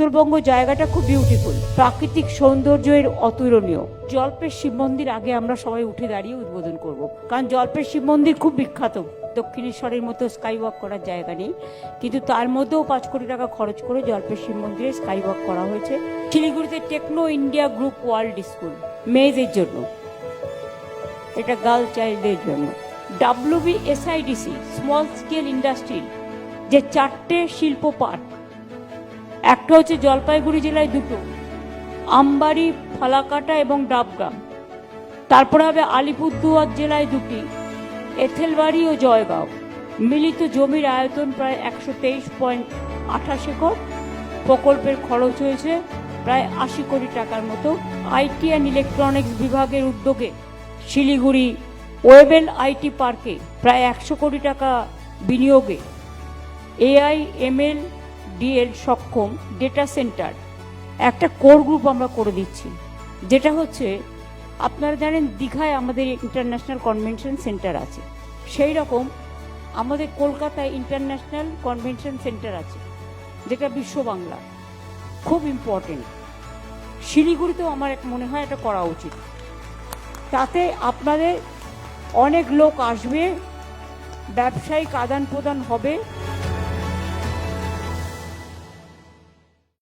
উত্তরবঙ্গ জায়গাটা খুব বিউটিফুল প্রাকৃতিক সৌন্দর্যের অতুলনীয়। জল্পের শিব মন্দির আগে আমরা সবাই উঠে দাঁড়িয়ে উদ্বোধন করব। কারণ জল্পের শিব মন্দির খুব বিখ্যাত। দক্ষিণেশ্বরের মতো স্কাই ওয়াক করার জায়গা নেই। কিন্তু তার মধ্যেও পাঁচ কোটি টাকা খরচ করে জল্পের শিব মন্দিরে স্কাই ওয়াক করা হয়েছে। শিলিগুড়িতে Techno India Group World School মেয়েদের জন্য। এটা গার্ল চাইল্ডদের জন্য। WB SIDC small scale industry যে চারটে শিল্প পার্ক। একটা হচ্ছে জলপাইগুড়ি জেলায় দুটো, আমবাড়ি, ফালাকাটা এবং ডাবগ্রাম। তারপরে হবে আলিপুরদুয়ার জেলায় দুটি, এথেলবাড়ি ও জয়গাঁও। মিলিত জমির আয়তন প্রায় একশো তেইশ পয়েন্ট আঠাশ একর। প্রকল্পের খরচ হয়েছে প্রায় আশি কোটি টাকার মতো। আইটি অ্যান্ড ইলেকট্রনিক্স বিভাগের উদ্যোগে শিলিগুড়ি ওয়েবেল আইটি পার্কে প্রায় একশো কোটি টাকা বিনিয়োগে। এআই, এমএল ডিএল সক্ষম ডেটা সেন্টার একটা কোর গ্রুপ আমরা করে দিচ্ছি, যেটা হচ্ছে, আপনারা জানেন দীঘায় আমাদের ইন্টারন্যাশনাল কনভেনশন সেন্টার আছে। সেই রকম আমাদের কলকাতায় ইন্টারন্যাশনাল কনভেনশন সেন্টার আছে, যেটা বিশ্ব বাংলা। খুব ইম্পর্টেন্ট শিলিগুড়িতেও আমার এক মনে হয় এটা করা উচিত। তাতে আপনাদের অনেক লোক আসবে, ব্যবসায়িক আদান প্রদান হবে।